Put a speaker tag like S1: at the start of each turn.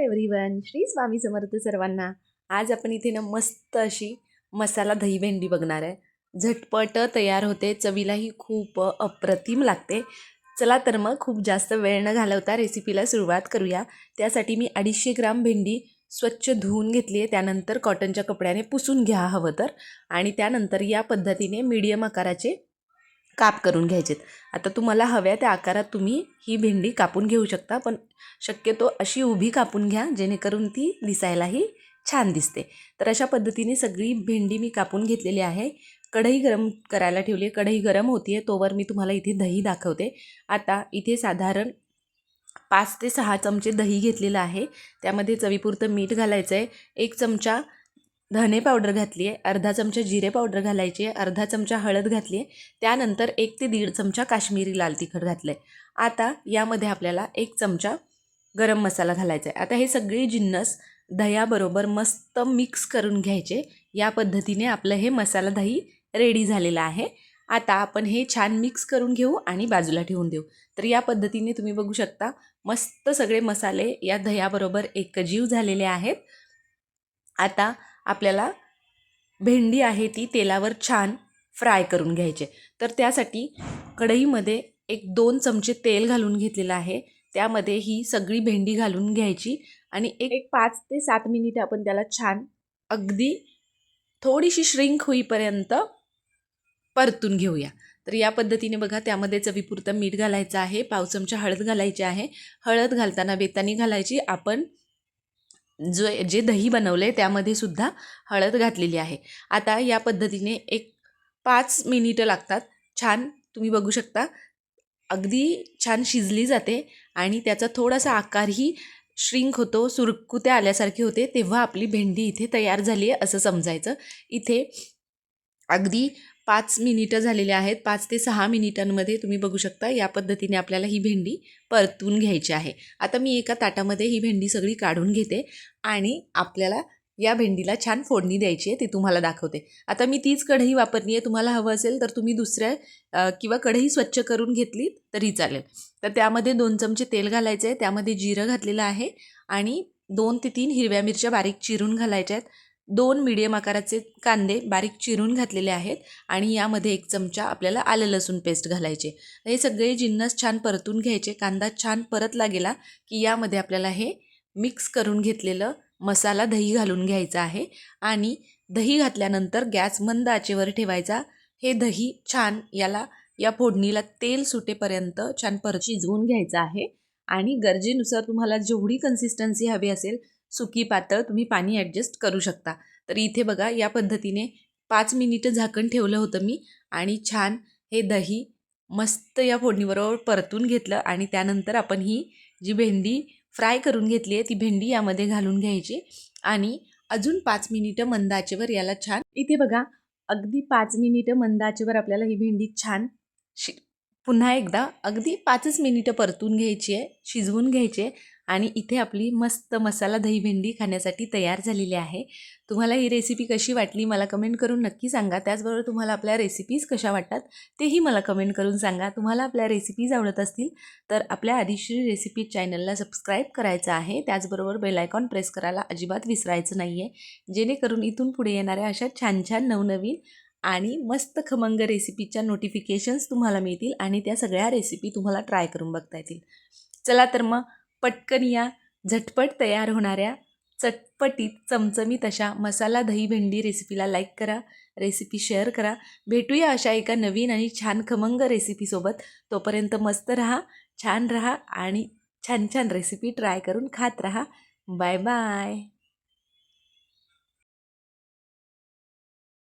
S1: Everyone Shri Swami Samarth सर्वांना. आज आपण इथे ना मस्त अशी मसाला दही भेंडी बघणार आहे. झटपट तयार होते. चवीलाही खूप अप्रतिम लागते. चला तर मग खूप जास्त वेळ न घालवता रेसिपीला सुरुवात करूया. त्यासाठी मी अडीचशे ग्राम भेंडी स्वच्छ धुवून घेतली आहे. त्यानंतर कॉटनच्या कपड्याने पुसून घ्या हवं तर. आणि त्यानंतर या पद्धतीने मीडियम आकाराचे काप करून घ्यायचेत. आता तुम्हाला हव्या त्या आकारात तुम्ही ही भेंडी कापून घेऊ शकता पण शक्यतो अशी उभी कापून घ्या जेणेकरून ती दिसायलाही छान दिसते. तर अशा पद्धतीने सगळी भेंडी मी कापून घेतलेली आहे. कढई गरम करायला ठेवली आहे कढई गरम होती आहे तोवर मी तुम्हाला इथे दही दाखवते. आता इथे साधारण पाच ते सहा चमचे दही घेतलेलं आहे. त्यामध्ये चवीपुरतं मीठ घालायचं आहे एक चमचा धने पावडर घातली आहे अर्धा चमचा जिरे पावडर घालायची आहे अर्धा चमचा हळद घातली आहे त्यानंतर एक ते दीड चमचा काश्मीरी लाल तिखट घातलं आहे आता यामध्ये आपल्याला एक चमचा गरम मसाला घालायचा आहे आता हे सगळे जिन्नस दह्याबरोबर मस्त मिक्स करून घ्यायचे. या पद्धतीने आपलं हे मसाला दही रेडी झालेलं आहे. आता आपण हे छान मिक्स करून घेऊ आणि बाजूला ठेवून देऊ. तर या पद्धतीने तुम्ही बघू शकता मस्त सगळे मसाले या दह्याबरोबर एकजीव झालेले आहेत. आता आपल्याला भेंडी आहे ती तेलावर छान फ्राय करून घ्यायचे. तर त्यासाठी कढईमध्ये एक दोन चमचे तेल घालून घेतलेलं आहे. त्यामध्ये ही सगळी भेंडी घालून घ्यायची आणि एक एक पाच ते सात मिनिट आपण त्याला छान अगदी थोडीशी श्रिंक होईपर्यंत परतून घेऊया. तर या पद्धतीने बघा त्यामध्ये चवीपुरतं मीठ घालायचं आहे पाव चमचा हळद घालायची आहे. हळद घालताना बेतानी घालायची. आपण जो जे दही बनवलं आहे त्यामध्ये सुद्धा हळद घातलेली आहे. आता या पद्धतीने एक पाच मिनिटं लागतात. छान तुम्ही बघू शकता. अगदी छान शिजली जाते आणि त्याचा थोडासा आकारही श्रिंक होतो सुरकुत्या आल्यासारखे होते तेव्हा आपली भेंडी इथे तयार झाली आहे असं समजायचं. इथे अगदी पाच मिनिटं झालेली आहेत. पाच ते सहा मिनिटांमध्ये तुम्ही बघू शकता या पद्धतीने आपल्याला ही भेंडी परतून घ्यायची आहे. आता मी एका ताटामध्ये ही भेंडी सगळी काढून घेते आणि आपल्याला या भेंडीला छान फोडणी द्यायची आहे ती तुम्हाला दाखवते. आता मी तीच कढई वापरली आहे तुम्हाला हवं असेल तर तुम्ही दुसऱ्या किंवा कढई स्वच्छ करून घेतली तरी चालेल. तर त्यामध्ये दोन चमचे तेल घालायचं आहे त्यामध्ये जिरं घातलेलं आहे आणि दोन ते तीन हिरव्या मिरच्या बारीक चिरून घालायच्या आहेत. दोन मिडियम आकाराचे कांदे बारीक चिरून घातलेले आहेत आणि यामध्ये एक चमचा आपल्याला आलं लसूण पेस्ट घालायचे. हे सगळे जिन्नस छान परतून घ्यायचे. कांदा छान परतला गेला की यामध्ये आपल्याला हे मिक्स करून घेतलेलं मसाला दही घालून घ्यायचा आहे आणि दही घातल्यानंतर गॅस मंद आचेवर ठेवायचा. हे दही छान याला या फोडणीला तेल सुटेपर्यंत छान पर शिजवून घ्यायचं आहे आणि गरजेनुसार तुम्हाला जेवढी कन्सिस्टन्सी हवी असेल सुकी पातळ तुम्ही पाणी ॲडजस्ट करू शकता. तर इथे बघा या पद्धतीने पाच मिनिटं झाकण ठेवलं होतं मी आणि छान हे दही मस्त या फोडणीबरोबर परतून घेतलं आणि त्यानंतर आपण ही जी भेंडी फ्राय करून घेतली आहे ती भेंडी यामध्ये घालून घ्यायची आणि अजून पाच मिनिटं मंदाचेवर याला छान इथे बघा अगदी पाच मिनिटं मंदाचेवर आपल्याला ही भेंडी छान शि पुन्हा एकदा अगदी पाचच मिनिटं परतून घ्यायची आहे शिजवून घ्यायची आहे आणि इथे आपली मस्त मसाला दही भेंडी खाण्यासाठी तयार झालेली आहे. तुम्हाला ही रेसिपी कशी वाटली मला कमेंट करून नक्की सांगा. त्याचबरोबर तुम्हाला आपल्या रेसिपीज कशा वाटतात तेही मला कमेंट करून सांगा. तुम्हाला आपल्या रेसिपीज आवडत असतील तर आपल्या आदिश्री रेसिपी चॅनलला सबस्क्राईब करायचं आहे. त्याचबरोबर बेलायकॉन प्रेस करायला अजिबात विसरायचं नाही आहे जेणेकरून इथून पुढे येणाऱ्या अशा छान छान नवनवीन आणि मस्त खमंग रेसिपीच्या नोटिफिकेशन्स तुम्हाला मिळतील आणि त्या सगळ्या रेसिपी तुम्हाला ट्राय करून बघता येतील. चला तर मग पटकन या झटपट तयार होणाऱ्या चटपटीत चमचमीत अशा मसाला दही भेंडी रेसिपीला लाईक करा रेसिपी शेअर करा. भेटूया अशा एका नवीन आणि छान खमंग रेसिपीसोबत तोपर्यंत मस्त रहा छान रहा आणि छान छान रेसिपी ट्राय करून खात रहा. Bye bye